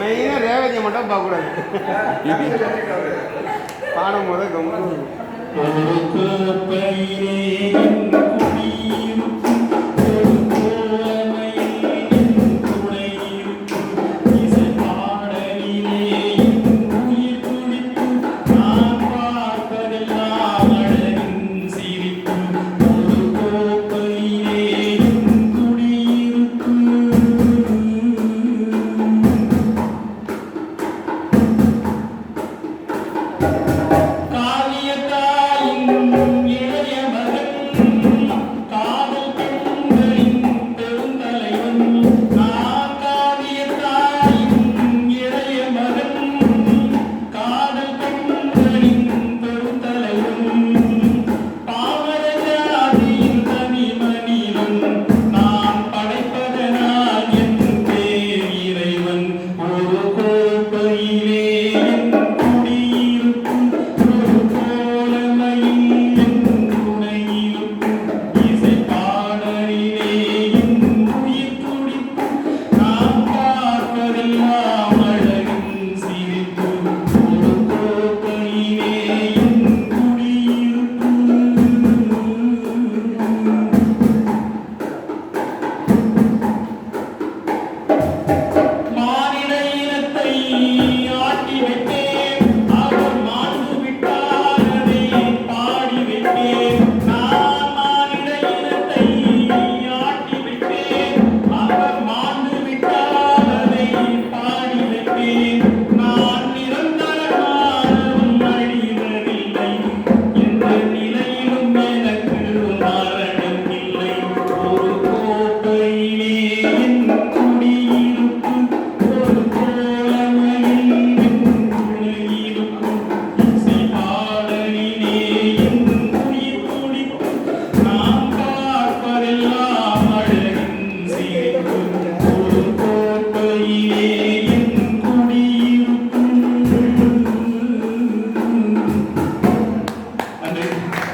மெயினாக ரேவதியை மட்டும் பார்க்கக்கூடாது. பாடும் போது கம்மி